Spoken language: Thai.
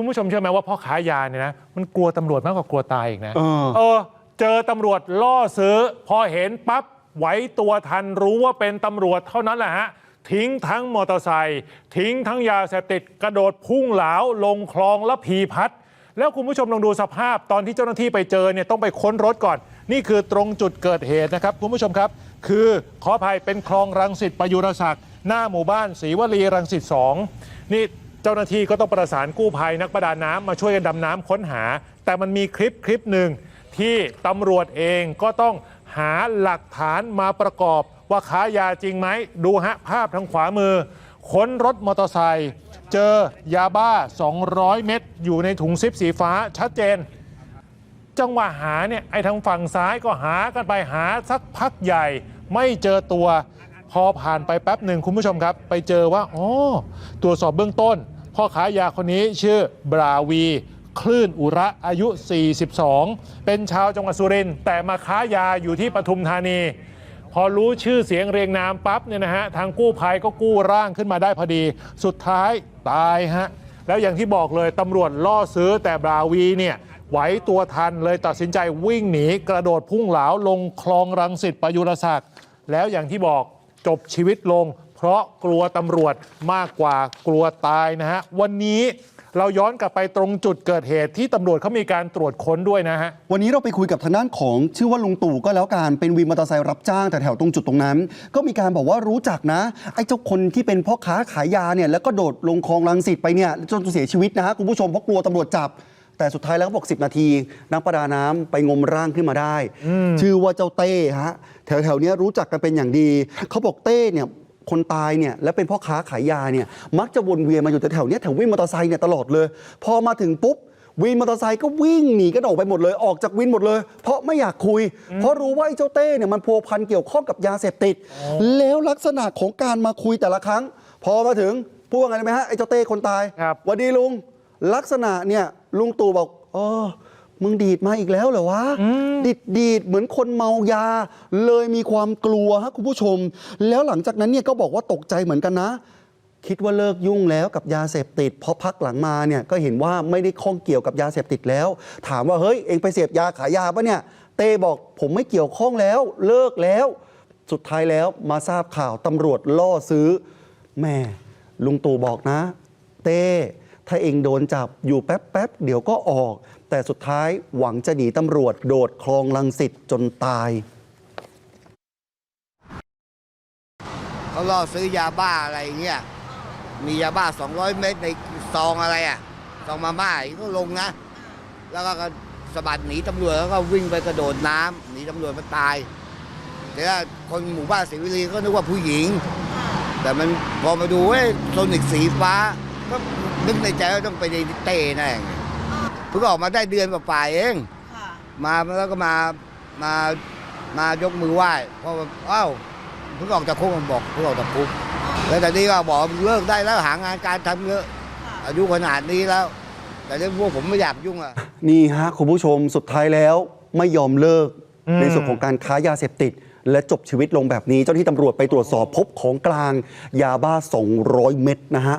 คุณผู้ชมเชื่อไหมว่าพ่อค้ายาเนี่ยนะมันกลัวตำรวจมากกว่ากลัวตายอีกนะเออ เออ เจอตำรวจล่อซื้อ พอเห็นปั๊บไหวตัวทันรู้ว่าเป็นตำรวจเท่านั้นแหละฮะ ทิ้งทั้งมอเตอร์ไซค์ทิ้งทั้งยาเสพติดกระโดดพุ่งเหลาลงคลองและผีพัด แล้วคุณผู้ชมลองดูสภาพตอนที่เจ้าหน้าที่ไปเจอเนี่ยต้องไปค้นรถก่อน นี่คือตรงจุดเกิดเหตุนะครับ คุณผู้ชมครับ คือขออภัยเป็นคลองรังสิตประยุรศักดิ์หน้าหมู่บ้านศรีวลีรังสิต2นี่เจ้าหน้าที่ก็ต้องประสานกู้ภัยนักประดาน้ำมาช่วยกันดำน้ำค้นหา แต่มันมีคลิปคลิปหนึ่งที่ตำรวจเองก็ต้องหาหลักฐานมาประกอบว่าค้ายาจริงไหม ดูฮะ ภาพทางขวามือ ค้นรถมอเตอร์ไซค์เจอยาบ้า 200 เม็ดอยู่ในถุงซิปสีฟ้าชัดเจน จังหวะหาเนี่ยไอ้ทางฝั่งซ้ายก็หากันไปหาสักพักใหญ่ ไม่เจอตัวพอผ่านไปแป๊บหนึ่งคุณผู้ชมครับ ไปเจอว่าอ๋อตรวจสอบเบื้องต้น พ่อค้ายาคนนี้ชื่อบราวี คลื่นอุระอายุ 42 เป็นชาวจังหวัดสุรินทร์แต่มาค้ายาอยู่ที่ปทุมธานี พอรู้ชื่อเสียงเรียงนามปั๊บเนี่ยนะฮะทางกู้ภัยก็กู้ร่างขึ้นมาได้พอดี สุดท้ายตายฮะแล้วอย่างที่บอกเลยตำรวจล่อซื้อแต่บราวีเนี่ยไหวตัวทันเลยตัดสินใจวิ่งหนีกระโดดพุ่งเหลาลงคลองรังสิตประยุรศักดิ์แล้วอย่างที่บอกจบชีวิตลง เพราะกลัวตำรวจมากกว่ากลัวตายนะฮะ วันนี้เราย้อนกลับไปตรงจุดเกิดเหตุที่ตำรวจเขามีการตรวจค้นด้วยนะฮะ วันนี้เราไปคุยกับทางด้านของชื่อว่าลุงตู่ก็แล้วกันเป็นวินมอเตอร์ไซค์รับจ้างแต่แถวตรงจุดตรงนั้น ก็มีการบอกว่ารู้จักนะ ไอ้เจ้าคนที่เป็นพ่อค้าขายยาเนี่ยแล้วก็โดดลงคลองรังสิตไปเนี่ยจนเสียชีวิตนะฮะคุณผู้ชมเพราะกลัวตำรวจจับ แต่สุดท้ายแล้วเขาบอก 10 นาที นักประดาน้ำไปงมร่างขึ้นมาได้ ชื่อว่าเจ้าเต้ฮะแถวๆเนี้ยรู้จักกันเป็นอย่างดีเขาบอกเต้เนี่ย คนตายเนี่ยและเป็นพ่อค้าขายยาเนี่ยมักจะวนเวียนมาอยู่แถวๆเนี้ยแถววิ่งมอเตอร์ไซค์เนี่ยตลอดเลย พอมาถึงปุ๊บวินมอเตอร์ไซค์ก็วิ่งหนีกันออกไปหมดเลยออกจากวินหมดเลย เพราะไม่อยากคุย เพราะรู้ว่าไอ้เจ้าเต้เนี่ยมันพัวพันเกี่ยวข้องกับยาเสพติด แล้วลักษณะของการมาคุยแต่ละครั้ง พอมาถึงพูดว่าไงรู้ไหมฮะไอ้เจ้าเต้คนตายครับ หวันดีลุงลักษณะเนี่ยลุงตู่บอกเออ มึงดีดมาอีกแล้วเหรอวะ ดีดดีดเหมือนคนเมายา เลยมีความกลัวฮะคุณผู้ชม แล้วหลังจากนั้นเนี่ยก็บอกว่าตกใจเหมือนกันนะ คิดว่าเลิกยุ่งแล้วกับยาเสพติด เพราะพักหลังมาเนี่ยก็เห็นว่าไม่ได้ข้องเกี่ยวกับยาเสพติดแล้ว ถามว่าเฮ้ยเองไปเสพยาขายยาปะเนี่ยเต้บอกผมไม่เกี่ยวข้องแล้ว เลิกแล้ว สุดท้ายแล้วมาทราบข่าวตำรวจล่อซื้อแม่ลุงตู่บอกนะ เต้ถ้าเองโดนจับอยู่แป๊บๆเดี๋ยวก็ออก แต่สุดท้ายหวังจะหนีตำรวจโดดคลองลังสิตจนตาย เขาล่อซื้อยาบ้าอะไรเงี้ย มียาบ้า 200 เม็ดในซองอะไรอะซองมาม่าอีกก็ลงนะ แล้วก็สะบัดหนีตำรวจแล้วก็วิ่งไปกระโดดน้ำหนีตำรวจมาตาย แต่ว่าคนหมู่บ้านศรีวิลีก็นึกว่าผู้หญิง แต่มันพอมาดูเว้ยโซนิกสีฟ้าก็นึกในใจว่าต้องไปในเต้แน่ เพิ่งออกมาได้เดือนกว่าๆเอง ค่ะ มาแล้วก็มามามายกมือไหว้เพราะว่าอ้าวเพิ่งออกจากคุกมันบอกเพิ่งออกจากคุกแล้วแต่นี้ก็บอกเลิกได้แล้วหางานการทำเยอะ อายุขนาดนี้แล้ว แต่เรื่องพวกผมไม่อยากยุ่งอะนี่ฮะคุณผู้ชมสุดท้ายแล้วไม่ยอมเลิกอืม ในส่วนของการค้ายาเสพติด และจบชีวิตลงแบบนี้เจ้าหน้าที่ตำรวจไปตรวจสอบพบของกลาง ยาบ้า 200 เม็ดนะฮะ